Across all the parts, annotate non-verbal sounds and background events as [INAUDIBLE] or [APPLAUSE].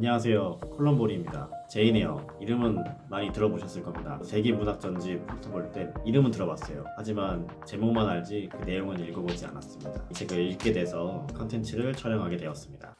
안녕하세요. 콜럼보리입니다. 제이네요. 이름은 많이 들어보셨을 겁니다. 세계 문학 전집 훑어볼 때 이름은 들어봤어요. 하지만 제목만 알지 그 내용은 읽어보지 않았습니다. 이 책을 읽게 돼서 컨텐츠를 촬영하게 되었습니다.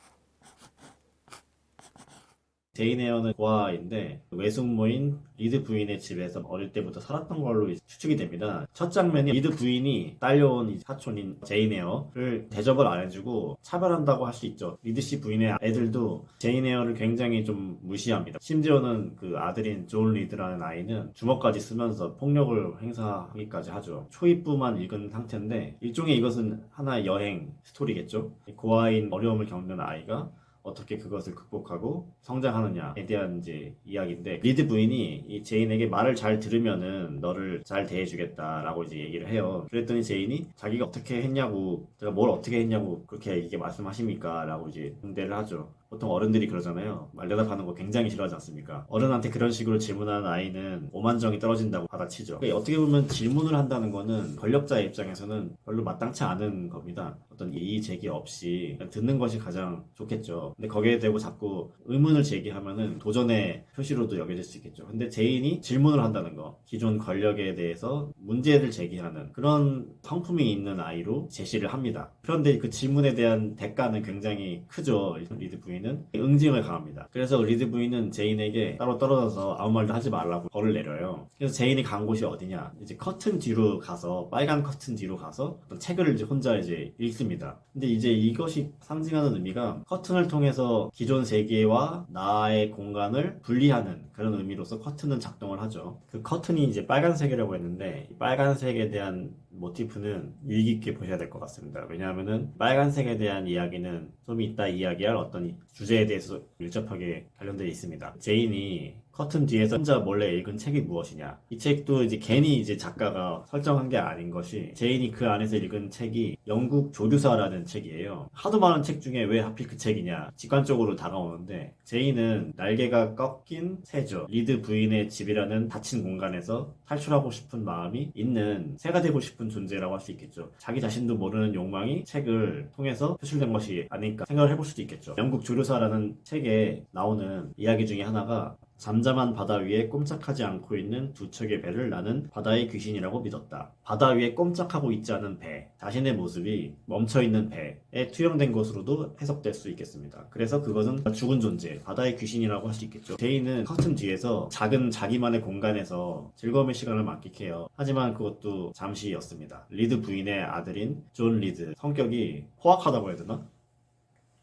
제인 에어는 고아인데 외숙모인 리드 부인의 집에서 어릴 때부터 살았던 걸로 추측이 됩니다. 첫 장면이 리드 부인이 딸려온 이 사촌인 제인 에어를 대접을 안 해주고 차별한다고 할 수 있죠. 리드 씨 부인의 애들도 제인 에어를 굉장히 좀 무시합니다. 심지어는 그 아들인 존 리드라는 아이는 주먹까지 쓰면서 폭력을 행사하기까지 하죠. 초입부만 읽은 상태인데 일종의 이것은 하나의 여행 스토리겠죠. 고아인 어려움을 겪는 아이가 어떻게 그것을 극복하고 성장하느냐에 대한 이제 이야기인데 리드 부인이 이 제인에게 말을 잘 들으면은 너를 잘 대해주겠다라고 이제 얘기를 해요. 그랬더니 제인이 자기가 어떻게 했냐고 제가 뭘 어떻게 했냐고 그렇게 이게 말씀하십니까라고 이제 응대를 하죠. 보통 어른들이 그러잖아요. 말 대답하는 거 굉장히 싫어하지 않습니까? 어른한테 그런 식으로 질문하는 아이는 오만정이 떨어진다고 받아치죠. 그러니까 어떻게 보면 질문을 한다는 거는 권력자의 입장에서는 별로 마땅치 않은 겁니다. 어떤 이의 제기 없이 듣는 것이 가장 좋겠죠. 근데 거기에 대고 자꾸 의문을 제기하면은 도전의 표시로도 여겨질 수 있겠죠. 근데 제인이 질문을 한다는 거, 기존 권력에 대해서 문제를 제기하는 그런 성품이 있는 아이로 제시를 합니다. 그런데 그 질문에 대한 대가는 굉장히 크죠. 리드 부인 은 응징을 강합니다. 그래서 리드 부인은 제인에게 따로 떨어져서 아무 말도 하지 말라고 벌을 내려요. 그래서 제인이 간 곳이 어디냐? 이제 커튼 뒤로 가서 빨간 커튼 뒤로 가서 책을 이제 혼자 이제 읽습니다. 근데 이제 이것이 상징하는 의미가 커튼을 통해서 기존 세계와 나의 공간을 분리하는 그런 의미로서 커튼은 작동을 하죠. 그 커튼이 이제 빨간색이라고 했는데 이 빨간색에 대한 모티프는 유의 깊게 보셔야 될 것 같습니다. 왜냐하면은 빨간색에 대한 이야기는 좀 이따 이야기할 어떤 주제에 대해서 밀접하게 관련되어 있습니다. 제인이 커튼 뒤에서 혼자 몰래 읽은 책이 무엇이냐? 이 책도 이제 괜히 이제 작가가 설정한 게 아닌 것이 제인이 그 안에서 읽은 책이 영국 조류사라는 책이에요. 하도 많은 책 중에 왜 하필 그 책이냐? 직관적으로 다가오는데 제인은 날개가 꺾인 새죠. 리드 부인의 집이라는 닫힌 공간에서 탈출하고 싶은 마음이 있는 새가 되고 싶은 존재라고 할 수 있겠죠. 자기 자신도 모르는 욕망이 책을 통해서 표출된 것이 아닐까 생각을 해볼 수도 있겠죠. 영국 조류사라는 책에 나오는 이야기 중에 하나가 잠잠한 바다 위에 꼼짝하지 않고 있는 두 척의 배를 나는 바다의 귀신이라고 믿었다. 바다 위에 꼼짝하고 있지 않은 배, 자신의 모습이 멈춰있는 배에 투영된 것으로도 해석될 수 있겠습니다. 그래서 그것은 죽은 존재, 바다의 귀신이라고 할 수 있겠죠. 제이는 커튼 뒤에서 작은 자기만의 공간에서 즐거움의 시간을 만끽해요. 하지만 그것도 잠시였습니다. 리드 부인의 아들인 존 리드, 성격이 포악하다고 해야 되나?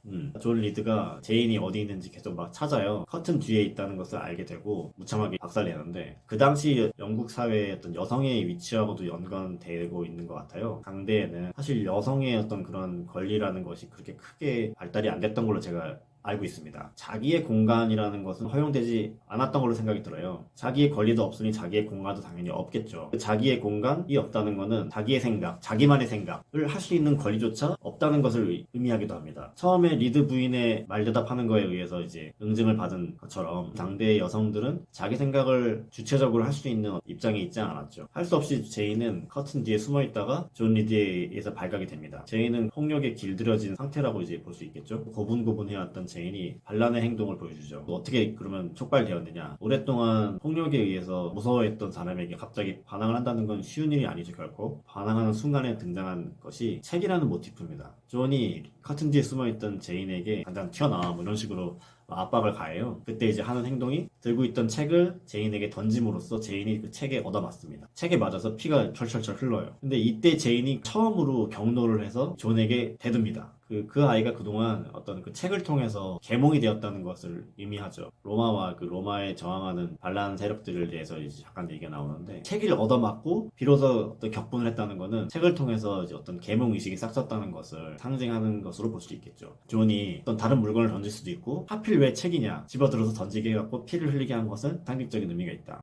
음, 존 리드가 제인이 어디 있는지 계속 막 찾아요. 커튼 뒤에 있다는 것을 알게 되고 무참하게 박살내는데 그 당시 영국 사회의 어떤 여성의 위치하고도 연관되고 있는 것 같아요. 당대에는 사실 여성의 어떤 그런 권리라는 것이 그렇게 크게 발달이 안 됐던 걸로 제가 알고 있습니다. 자기의 공간이라는 것은 허용되지 않았던 걸로 생각이 들어요. 자기의 권리도 없으니 자기의 공간도 당연히 없겠죠. 자기의 공간이 없다는 것은 자기의 생각, 자기만의 생각을 할 수 있는 권리조차 없다는 것을 의미하기도 합니다. 처음에 리드 부인의 말대답하는 거에 의해서 이제 응징을 받은 것처럼 당대의 여성들은 자기 생각을 주체적으로 할 수 있는 입장에 있지 않았죠. 할 수 없이 제이는 커튼 뒤에 숨어 있다가 존 리드에 의해서 발각이 됩니다. 제이는 폭력에 길들여진 상태라고 이제 볼 수 있겠죠. 고분고분해왔던 제 인이 반란의 행동을 보여주죠. 뭐 어떻게 그러면 촉발되었느냐? 오랫동안 폭력에 의해서 무서워했던 사람에게 갑자기 반항을 한다는 건 쉬운 일이 아니죠 결코. 반항하는 순간에 등장한 것이 책이라는 모티프입니다. 존이 커튼 뒤에 숨어있던 제인에게 당장 튀어나와 뭐 이런 식으로 압박을 가해요. 그때 이제 하는 행동이 들고 있던 책을 제인에게 던짐으로써 제인이 그 책에 얻어맞습니다. 책에 맞아서 피가 철철철 흘러요. 근데 이때 제인이 처음으로 경로를 해서 존에게 대듭니다. 그, 그 아이가 그동안 어떤 그 책을 통해서 계몽이 되었다는 것을 의미하죠. 로마와 그 로마에 저항하는 반란 세력들에 대해서 이제 잠깐 얘기가 나오는데 책을 얻어맞고 비로소 어떤 격분을 했다는 것은 책을 통해서 이제 어떤 계몽 의식이 싹쳤다는 것을 상징하는 것으로 볼 수 있겠죠. 존이 어떤 다른 물건을 던질 수도 있고 하필 왜 책이냐 집어들어서 던지게 해갖고 피를 흘리게 한 것은 상징적인 의미가 있다.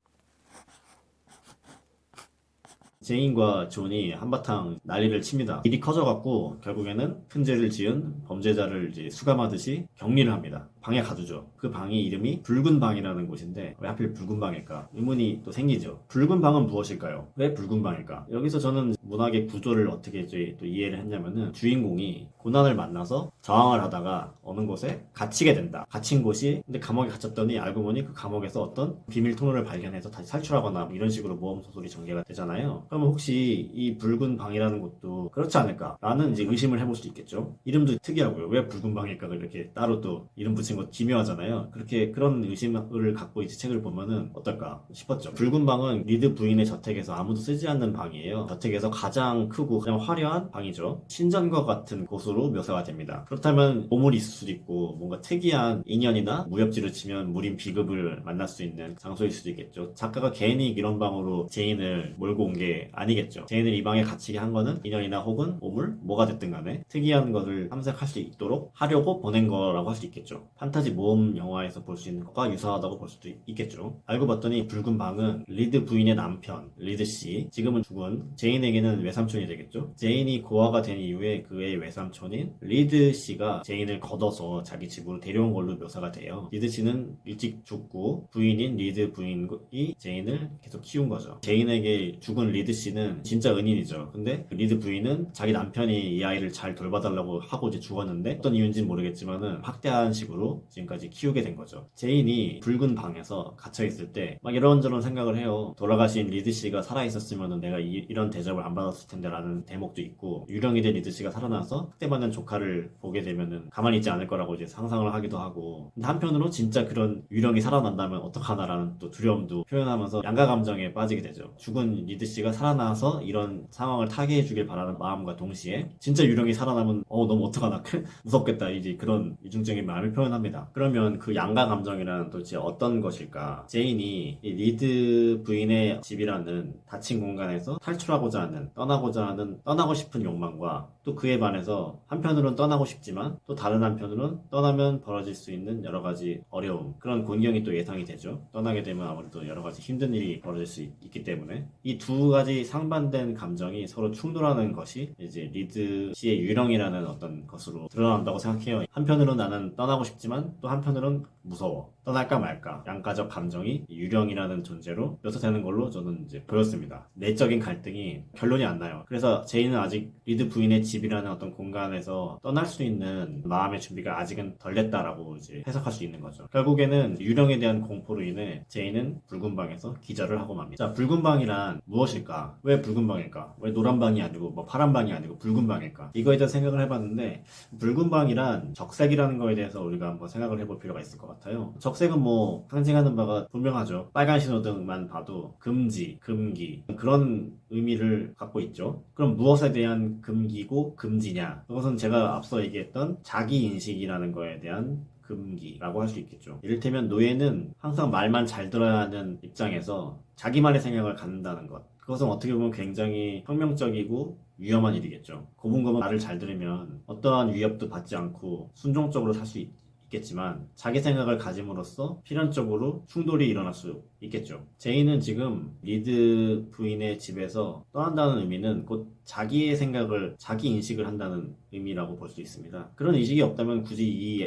제인과 존이 한바탕 난리를 칩니다. 일이 커져갖고 결국에는 큰 죄를 지은 범죄자를 이제 수감하듯이 격리를 합니다. 방에 가두죠. 그 방이 이름이 붉은 방이라는 곳인데 왜 하필 붉은 방일까? 의문이 또 생기죠. 붉은 방은 무엇일까요? 왜 붉은 방일까? 여기서 저는 문학의 구조를 어떻게 또 이해를 했냐면은 주인공이 고난을 만나서 저항을 하다가 어느 곳에 갇히게 된다. 갇힌 곳이 근데 감옥에 갇혔더니 알고 보니 그 감옥에서 어떤 비밀 통로를 발견해서 다시 탈출하거나 뭐 이런 식으로 모험 소설이 전개가 되잖아요. 그러면 혹시 이 붉은 방이라는 곳도 그렇지 않을까라는 이제 의심을 해볼 수 있겠죠. 이름도 특이하고요. 왜 붉은 방일까 이렇게 따로 또 이름 붙인 거 기묘하잖아요. 그렇게 그런 의심을 갖고 이제 책을 보면은 어떨까 싶었죠. 붉은 방은 리드 부인의 저택에서 아무도 쓰지 않는 방이에요. 저택에서 가장 크고 가장 화려한 방이죠. 신전과 같은 곳으로 묘사가 됩니다. 그렇다면 보물이 있을 수도 있고 뭔가 특이한 인연이나 무협지를 치면 무림 비급을 만날 수 있는 장소일 수도 있겠죠. 작가가 괜히 이런 방으로 제인을 몰고 온 게 아니겠죠. 제인을 이 방에 갇히게 한 거는 인연이나 혹은 보물 뭐가 됐든 간에 특이한 것을 탐색할 수 있도록 하려고 보낸 거라고 할 수 있겠죠. 판타지 모험 영화에서 볼 수 있는 것과 유사하다고 볼 수도 있겠죠. 알고 봤더니 붉은 방은 리드 부인의 남편 리드 씨 지금은 죽은 제인에게는 외삼촌이 되겠죠. 제인이 고아가 된 이후에 그의 외삼촌인 리드 씨가 제인을 걷어서 자기 집으로 데려온 걸로 묘사가 돼요. 리드 씨는 일찍 죽고 부인인 리드 부인이 제인을 계속 키운 거죠. 제인에게 죽은 리드 씨는 진짜 은인이죠. 근데 그 리드 부인은 자기 남편이 이 아이를 잘 돌봐달라고 하고 이제 죽었는데 어떤 이유인지는 모르겠지만은 학대한 식으로 지금까지 키우게 된 거죠. 제인이 붉은 방에서 갇혀 있을 때 막 이런저런 생각을 해요. 돌아가신 리드 씨가 살아 있었으면은 내가 이, 런 대접을 안 받았을 텐데 라는 대목도 있고 유령이 된 리드 씨가 살아나서 학대받는 조카를 보게 되면은 가만히 있지 않을 거라고 이제 상상을 하기도 하고 근데 한편으로 진짜 그런 유령이 살아난다면 어떡하나라는 또 두려움도 표현하면서 양가 감정에 빠지게 되죠. 죽은 리드 씨가 살아나서 이런 상황을 타개해 주길 바라는 마음과 동시에 진짜 유령이 살아나면 어 너무 어떡하나 [LAUGHS] 무섭겠다 이제 그런 이중적인 마음을 표현 합니다. 그러면 그 양가 감정이란 도대체 어떤 것일까? 제인이 이 리드 부인의 집이라는 닫힌 공간에서 탈출하고자 하는 떠나고자 하는 떠나고 싶은 욕망과 또 그에 반해서 한편으로는 떠나고 싶지만 또 다른 한편으로는 떠나면 벌어질 수 있는 여러 가지 어려움 그런 곤경이 또 예상이 되죠. 떠나게 되면 아무래도 여러 가지 힘든 일이 벌어질 수 있, 기 때문에 이 두 가지 상반된 감정이 서로 충돌하는 것이 이제 리드 씨의 유령이라는 어떤 것으로 드러난다고 생각해요. 한편으로는 나는 떠나고 싶지 만 또 한편으로는 무서워. 떠날까 말까. 양가적 감정이 유령이라는 존재로 묘사되는 걸로 저는 이제 보였습니다. 내적인 갈등이 결론이 안 나요. 그래서 제이는 아직 리드 부인의 집이라는 어떤 공간에서 떠날 수 있는 마음의 준비가 아직은 덜 됐다라고 이제 해석할 수 있는 거죠. 결국에는 유령에 대한 공포로 인해 제이는 붉은 방에서 기절을 하고 맙니다. 자, 붉은 방이란 무엇일까? 왜 붉은 방일까? 왜 노란 방이 아니고 뭐 파란 방이 아니고 붉은 방일까? 이거에 대해서 생각을 해봤는데 붉은 방이란 적색이라는 거에 대해서 우리가 한번 생각을 해볼 필요가 있을 것 같아요. 적 색은 뭐 상징하는 바가 분명하죠. 빨간 신호등만 봐도 금지, 금기 그런 의미를 갖고 있죠. 그럼 무엇에 대한 금기고 금지냐? 그것은 제가 앞서 얘기했던 자기 인식이라는 거에 대한 금기라고 할 수 있겠죠. 이를테면 노예는 항상 말만 잘 들어야 하는 입장에서 자기만의 생각을 갖는다는 것. 그것은 어떻게 보면 굉장히 혁명적이고 위험한 일이겠죠. 고분고분 말을 잘 들으면 어떠한 위협도 받지 않고 순종적으로 살 수 있 겠지만 자기 생각을 가짐으로써 필연적으로 충돌이 일어날 수 있겠죠. 제이는 지금 리드 부인의 집에서 떠난다는 의미는 곧 자기의 생각을 자기 인식을 한다는 의미라고 볼 수 있습니다. 그런 인식이 없다면 굳이 이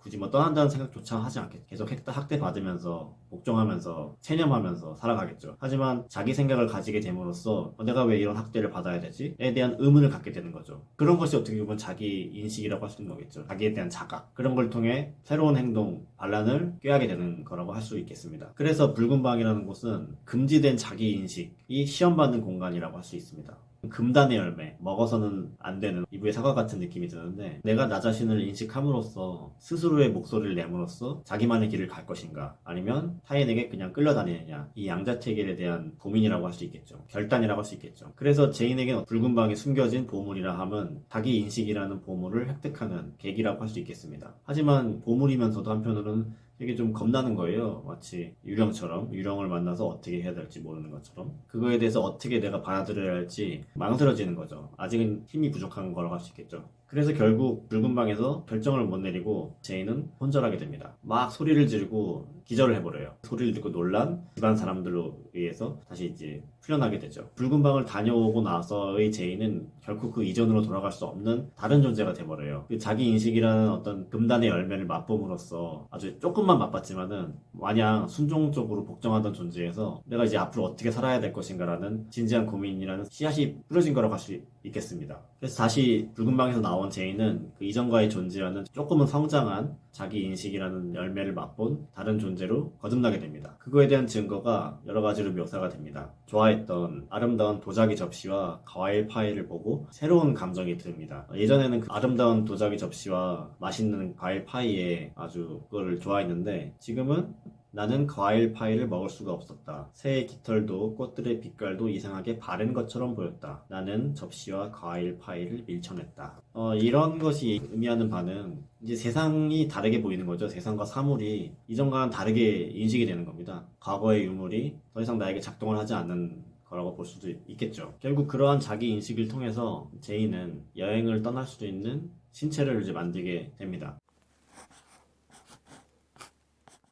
굳이 뭐 떠난다는 생각조차 하지 않겠죠. 계속 학대 받으면서 복종하면서 체념하면서 살아가겠죠. 하지만 자기 생각을 가지게 됨으로써 어, 내가 왜 이런 학대를 받아야 되지?에 대한 의문을 갖게 되는 거죠. 그런 것이 어떻게 보면 자기 인식이라고 할 수 있는 거겠죠. 자기에 대한 자각 그런 걸 통해 새로운 행동 반란을 꾀하게 되는 거라고 할 수 있겠습니다. 그래서 붉은 방이라는 곳은 금지된 자기 인식이 시험받는 공간이라고 할 수 있습니다. 금단의 열매 먹어서는 안 되는 이부의 사과 같은 느낌이 드는데 내가 나 자신을 인식함으로써 스스로의 목소리를 내므로써 자기만의 길을 갈 것인가? 아니면 타인에게 그냥 끌려다니느냐? 이 양자택일에 대한 고민이라고 할 수 있겠죠. 결단이라고 할 수 있겠죠. 그래서 제인에게 붉은 방에 숨겨진 보물이라 함은 자기 인식이라는 보물을 획득하는 계기라고 할 수 있겠습니다. 하지만 보물이면서도 한편으로는 되게 좀 겁나는 거예요. 마치 유령처럼 유령을 만나서 어떻게 해야 될지 모르는 것처럼 그거에 대해서 어떻게 내가 받아들여야 할지 망설여지는 거죠. 아직은 힘이 부족한 거라고 할 수 있겠죠. 그래서 결국 붉은 방에서 결정을 못 내리고 제인은 혼절하게 됩니다. 막 소리를 지르고 기절을 해버려요. 소리를 듣고 놀란 집안 사람들로 의해서 다시 이제 풀려나게 되죠. 붉은 방을 다녀오고 나서의 제인은 결코 그 이전으로 돌아갈 수 없는 다른 존재가 돼버려요. 그 자기 인식이라는 어떤 금단의 열매를 맛봄으로써 아주 조금만 맛봤지만은 마냥 순종적으로 복종하던 존재에서 내가 이제 앞으로 어떻게 살아야 될 것인가라는 진지한 고민이라는 씨앗이 뿌려진 거라고 할 수 있겠습니다. 그래서 다시 붉은 방에서 나온 제인은 그 이전과의 존재와는 조금은 성장한 자기 인식이라는 열매를 맛본 다른 존재로 거듭나게 됩니다. 그거에 대한 증거가 여러 가지로 묘사가 됩니다. 좋아했던 아름다운 도자기 접시와 과일 파이를 보고 새로운 감정이 듭니다. 예전에는 그 아름다운 도자기 접시와 맛있는 과일 파이에 아주 그거를 좋아했는데 지금은 나는 과일 파이를 먹을 수가 없었다. 새의 깃털도 꽃들의 빛깔도 이상하게 바른 것처럼 보였다. 나는 접시와 과일 파이를 밀쳐냈다. 어, 이런 것이 의미하는 바는 이제 세상이 다르게 보이는 거죠. 세상과 사물이 이전과는 다르게 인식이 되는 겁니다. 과거의 유물이 더 이상 나에게 작동을 하지 않는 거라고 볼 수도 있겠죠. 결국 그러한 자기 인식을 통해서 제이는 여행을 떠날 수도 있는 신체를 이제 만들게 됩니다.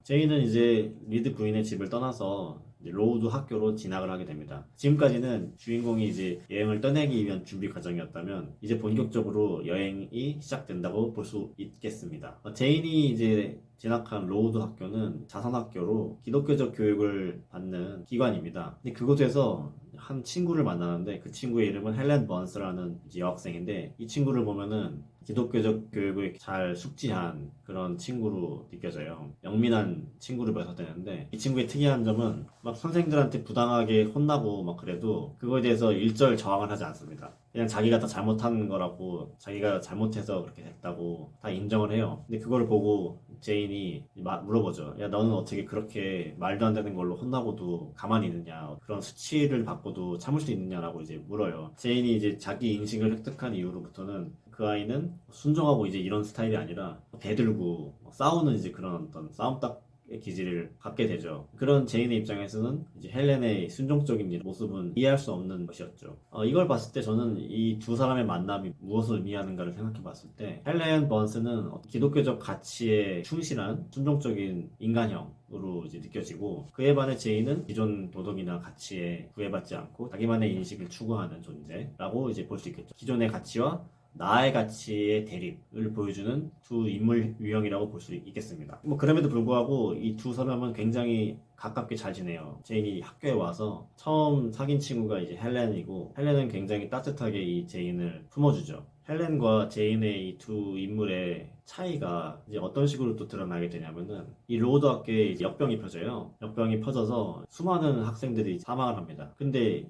제이는 이제 리드 부인의 집을 떠나서 로우드 학교로 진학을 하게 됩니다. 지금까지는 주인공이 이제 여행을 떠나기 위한 준비 과정이었다면 이제 본격적으로 여행이 시작된다고 볼 수 있겠습니다. 어, 제인이 이제 진학한 로우드 학교는 자선학교로 기독교적 교육을 받는 기관입니다. 근데 그곳에서 한 친구를 만나는데 그 친구의 이름은 헬렌 번스라는 여학생인데 이 친구를 보면은 기독교적 교육을 잘 숙지한 그런 친구로 느껴져요. 영민한 친구를 묘사되는데 이 친구의 특이한 점은 막 선생들한테 부당하게 혼나고 막 그래도 그거에 대해서 일절 저항을 하지 않습니다. 그냥 자기가 다 잘못한 거라고 자기가 잘못해서 그렇게 됐다고 다 인정을 해요. 근데 그걸 보고 제인이 마- 물어보죠. 야 너는 어떻게 그렇게 말도 안 되는 걸로 혼나고도 가만히 있느냐? 그런 수치를 받고도 참을 수 있느냐라고 이제 물어요. 제인이 이제 자기 인식을 획득한 이후로부터는 그 아이는 순종하고 이제 이런 스타일이 아니라 대들고 싸우는 이제 그런 어떤 싸움닭의 기질을 갖게 되죠. 그런 제인의 입장에서는 이제 헬렌의 순종적인 모습은 이해할 수 없는 것이었죠. 어, 이걸 봤을 때 저는 이 두 사람의 만남이 무엇을 의미하는가를 생각해 봤을 때 헬렌 번스는 기독교적 가치에 충실한 순종적인 인간형 으로 이제 느껴지고 그에 반해 제인은 기존 도덕이나 가치에 구애받지 않고 자기만의 인식을 추구하는 존재라고 이제 볼 수 있겠죠. 기존의 가치와 나의 가치의 대립을 보여주는 두 인물 유형이라고 볼 수 있겠습니다. 뭐 그럼에도 불구하고 이 두 사람은 굉장히 가깝게 잘 지내요. 제인이 학교에 와서 처음 사귄 친구가 이제 헬렌이고 헬렌은 굉장히 따뜻하게 이 제인을 품어주죠. 헬렌과 제인의 이 두 인물의 차이가 이제 어떤 식으로 또 드러나게 되냐면은 이 로드 학교에 역병이 퍼져요. 역병이 퍼져서 수많은 학생들이 사망을 합니다. 근데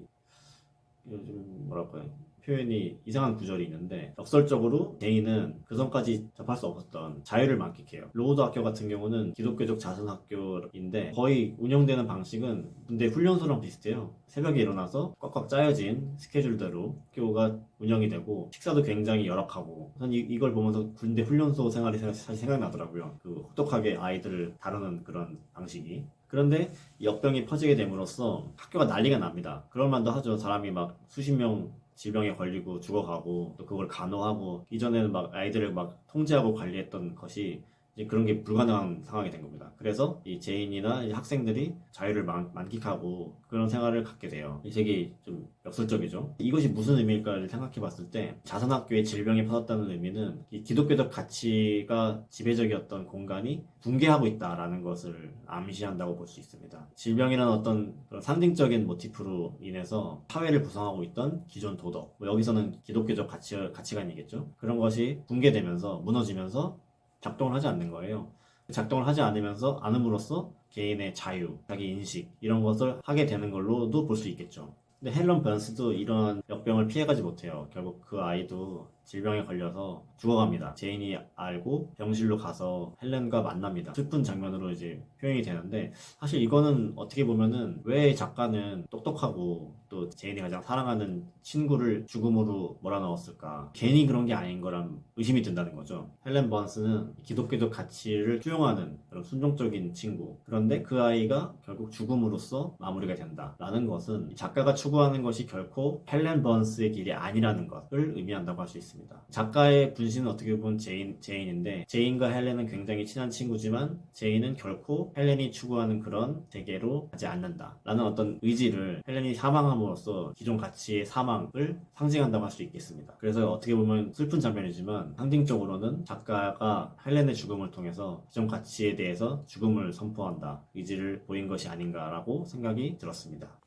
요즘 뭐랄까요? 표현이 이상한 구절이 있는데 역설적으로 제인은 그 전까지 접할 수 없었던 자유를 만끽해요. 로우드 학교 같은 경우는 기독교적 자선학교인데 거의 운영되는 방식은 군대 훈련소랑 비슷해요. 새벽에 일어나서 꽉꽉 짜여진 스케줄대로 학교가 운영이 되고 식사도 굉장히 열악하고 우선 이, 이걸 보면서 군대 훈련소 생활이 사- 사실 생각나더라고요. 그 혹독하게 아이들을 다루는 그런 방식이. 그런데 이 역병이 퍼지게 됨으로써 학교가 난리가 납니다. 그럴 만도 하죠. 사람이 막 수십 명 질병에 걸리고 죽어가고 또 그걸 간호하고 이전에는 막 아이들을 막 통제하고 관리했던 것이 이제 그런 게 불가능한 상황이 된 겁니다. 그래서 이 제인이나 이 학생들이 자유를 만, 만끽하고 그런 생활을 갖게 돼요. 이 되게 좀 역설적이죠. 이것이 무슨 의미일까를 생각해 봤을 때 자선학교에 질병이 퍼졌다는 의미는 이 기독교적 가치가 지배적이었던 공간이 붕괴하고 있다라는 것을 암시한다고 볼 수 있습니다. 질병이라는 어떤 상징적인 모티프로 인해서 사회를 구성하고 있던 기존 도덕, 뭐 여기서는 기독교적 가치, 가치관이겠죠. 그런 것이 붕괴되면서 무너지면서 작동을 하지 않는 거예요. 작동을 하지 않으면서 않음으로써 개인의 자유, 자기 인식 이런 것을 하게 되는 걸로도 볼 수 있겠죠. 근데 헬런 번스도 이런 역병을 피해가지 못해요. 결국 그 아이도 질병에 걸려서 죽어갑니다. 제인이 알고 병실로 가서 헬렌과 만납니다. 슬픈 장면으로 이제 표현이 되는데 사실 이거는 어떻게 보면은 왜 작가는 똑똑하고 또 제인이 가장 사랑하는 친구를 죽음으로 몰아넣었을까? 괜히 그런 게 아닌 거란 의심이 든다는 거죠. 헬렌 번스는 기독교적 가치를 수용하는 그런 순종적인 친구. 그런데 그 아이가 결국 죽음으로써 마무리가 된다라는 것은 작가가 추구하는 것이 결코 헬렌 번스의 길이 아니라는 것을 의미한다고 할 수 있습니다. 있습니다. 작가의 분신은 어떻게 보면 제인, 제인인데 제인과 헬렌은 굉장히 친한 친구지만 제인은 결코 헬렌이 추구하는 그런 세계로 가지 않는다. 라는 어떤 의지를 헬렌이 사망함으로써 기존 가치의 사망을 상징한다고 할 수 있겠습니다. 그래서 어떻게 보면 슬픈 장면이지만 상징적으로는 작가가 헬렌의 죽음을 통해서 기존 가치에 대해서 죽음을 선포한다. 의지를 보인 것이 아닌가라고 생각이 들었습니다.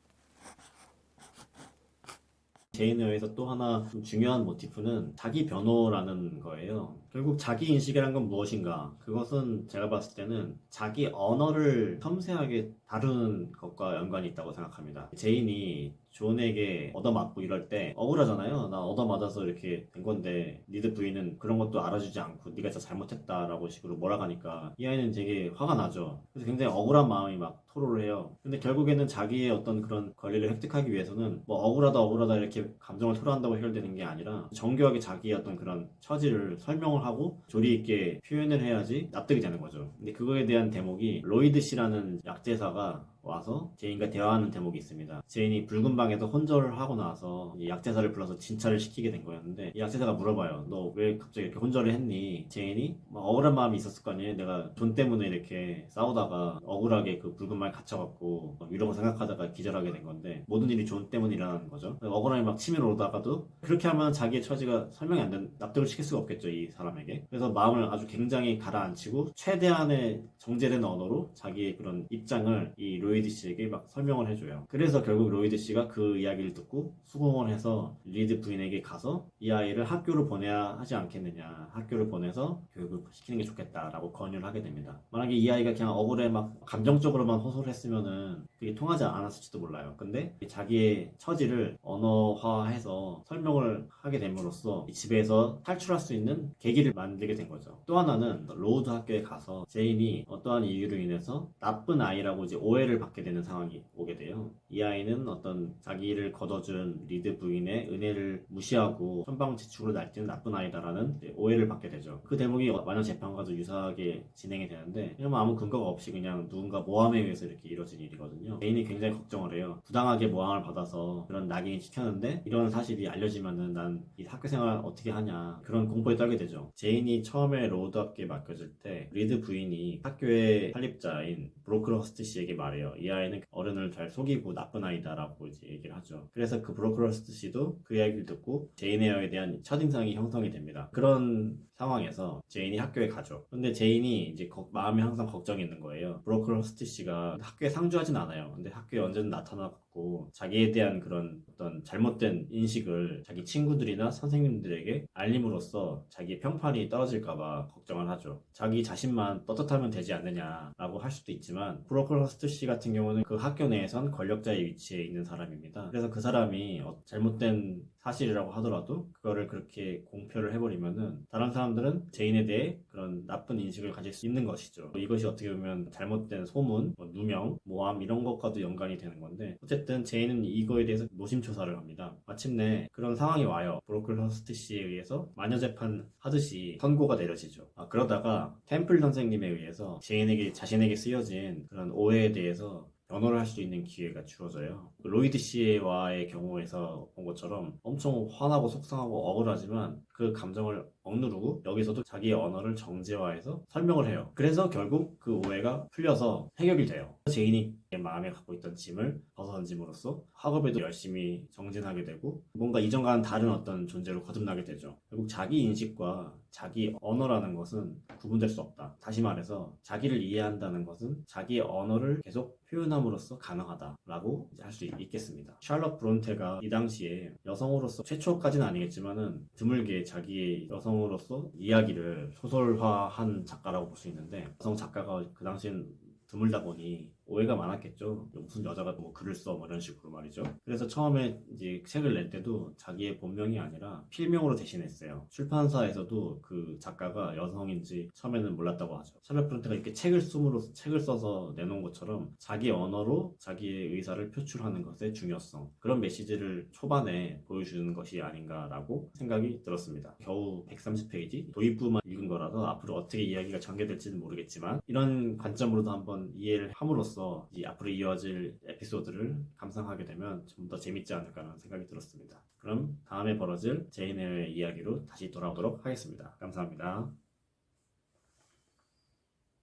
제인웨어에서 또 하나 좀 중요한 모티프는 자기 변호라는 거예요. 결국 자기 인식이란 건 무엇인가? 그것은 제가 봤을 때는 자기 언어를 섬세하게 다루는 것과 연관이 있다고 생각합니다. 제인이 존에게 얻어맞고 이럴 때 억울하잖아요. 나 얻어맞아서 이렇게 된 건데 니드 부인은 그런 것도 알아주지 않고 네가 진짜 잘못했다라고 식으로 몰아가니까 이 아이는 되게 화가 나죠. 그래서 굉장히 억울한 마음이 막 토로를 해요. 근데 결국에는 자기의 어떤 그런 권리를 획득하기 위해서는 뭐 억울하다 억울하다 이렇게 감정을 토로한다고 해결되는 게 아니라 정교하게 자기의 어떤 그런 처지를 설명을 하고 조리 있게 표현을 해야지 납득이 되는 거죠. 근데 그거에 대한 대목이 로이드 씨라는 약제사가 와서 제인과 대화하는 대목이 있습니다. 제인이 붉은 방에서 혼절을 하고 나서 이 약제사를 불러서 진찰을 시키게 된 거였는데 이 약제사가 물어봐요. 너 왜 갑자기 이렇게 혼절을 했니? 제인이 막 억울한 마음이 있었을 거 아니에요. 내가 존 때문에 이렇게 싸우다가 억울하게 그 붉은 방에 갇혀갖고 막 이러고 생각하다가 기절하게 된 건데 모든 일이 존 때문에 일어나는 거죠. 억울함이 막 치밀어 오다가도 그렇게 하면 자기의 처지가 설명이 안 된, 납득을 시킬 수가 없겠죠. 이 사람에게. 그래서 마음을 아주 굉장히 가라앉히고 최대한의 정제된 언어로 자기의 그런 입장을 이 로이드 씨에게 막 설명을 해줘요. 그래서 결국 로이드 씨가 그 이야기를 듣고 수긍을 해서 리드 부인에게 가서 이 아이를 학교를 보내야 하지 않겠느냐. 학교를 보내서 교육을 시키는 게 좋겠다라고 권유를 하게 됩니다. 만약에 이 아이가 그냥 억울해 막 감정적으로만 호소 를 했으면은 그게 통하지 않았을지도 몰라요. 근데 자기의 처지를 언어화해서 설명을 하게 됨으로써 이 집에서 탈출할 수 있는 계기를 만들게 된 거죠. 또 하나는 로우드 학교에 가서 제인이 어떠한 이유로 인해서 나쁜 아이라고 이제 오해를 받게 되는 상황이 오게 돼요. 이 아이는 어떤 자기를 걷어준 리드 부인의 은혜를 무시하고 천방지축으로 날뛰는 나쁜 아이다라는 오해를 받게 되죠. 그 대목이 마녀 재판과도 유사하게 진행이 되는데 이러면 아무 근거가 없이 그냥 누군가 모함에 의해서 이렇게 이루어진 일이거든요. 제인이 굉장히 걱정을 해요. 부당하게 모함을 받아서 그런 낙인이 찍혔는데 이런 사실이 알려지면은 난 이 학교 생활 어떻게 하냐 그런 공포에 떨게 되죠. 제인이 처음에 로드 학교에 맡겨질 때 리드 부인이 학교의 설립자인 브로크러스트 씨에게 말해요. 이 아이는 어른을 잘 속이고 나쁜 아이다라고 이제 얘기를 하죠. 그래서 그 브로크러스트 씨도 그 이야기를 듣고 제인 에어에 대한 첫인상이 형성이 됩니다. 그런 상황에서 제인이 학교에 가죠. 근데 제인이 이제 거- 마음에 항상 걱정이 있는 거예요. 브로크러스트 씨가 학교에 상주하진 않아요. 근데 학교에 언제든 나타나고 자기에 대한 그런 어떤 잘못된 인식을 자기 친구들이나 선생님들에게 알림으로써 자기의 평판이 떨어질까봐 걱정을 하죠. 자기 자신만 떳떳하면 되지 않느냐라고 할 수도 있지만 브로크러스트 씨 같은 경우는 그 학교 내에선 권력자의 위치에 있는 사람입니다. 그래서 그 사람이 어- 잘못된 사실이라고 하더라도 그거를 그렇게 공표를 해버리면은 다른 사람들은 제인에 대해 그런 나쁜 인식을 가질 수 있는 것이죠. 이것이 어떻게 보면 잘못된 소문, 뭐 누명, 모함 이런 것과도 연관이 되는 건데 어쨌든 제인은 이거에 대해서 노심초사를 합니다. 마침내 그런 상황이 와요. 브로클러스트 씨에 의해서 마녀 재판 하듯이 선고가 내려지죠. 아, 그러다가 템플 선생님에 의해서 제인에게 자신에게 쓰여진 그런 오해에 대해서 변호를 할 수 있는 기회가 주어져요. 그 로이드 씨와의 경우에서 본 것처럼 엄청 화나고 속상하고 억울하지만 그 감정을 억누르고 여기서도 자기의 언어를 정제화해서 설명을 해요. 그래서 결국 그 오해가 풀려서 해결이 돼요. 제인이 마음에 갖고 있던 짐을 벗어던짐으로써 학업에도 열심히 정진하게 되고 뭔가 이전과는 다른 어떤 존재로 거듭나게 되죠. 결국 자기 인식과 자기 언어라는 것은 구분될 수 없다. 다시 말해서 자기를 이해한다는 것은 자기의 언어를 계속 표현함으로써 가능하다라고 할 수 있겠습니다. 샬럿 브론테가 이 당시에 여성으로서 최초까지는 아니겠지만은 드물게 자기의 여성 으로서 이야기를 소설화한 작가라고 볼 수 있는데 여성 작가가 그 당시엔 드물다 보니 오해가 많았겠죠. 무슨 여자가 뭐 글을 써, 뭐 이런 식으로 말이죠. 그래서 처음에 이제 책을 낼 때도 자기의 본명이 아니라 필명으로 대신했어요. 출판사에서도 그 작가가 여성인지 처음에는 몰랐다고 하죠. 샬럿 브론테가 이렇게 책을 쓰므로 책을 써서 내놓은 것처럼 자기 언어로 자기의 의사를 표출하는 것의 중요성 그런 메시지를 초반에 보여주는 것이 아닌가라고 생각이 들었습니다. 겨우 130페이지 도입부만 읽은 거라서 앞으로 어떻게 이야기가 전개될지는 모르겠지만 이런 관점으로도 한번 이해를 함으로써 보면서 이 앞으로 이어질 에피소드를 감상하게 되면 좀 더 재밌지 않을까라는 생각이 들었습니다. 그럼 다음에 벌어질 제이네어의 이야기로 다시 돌아오도록 하겠습니다. 감사합니다.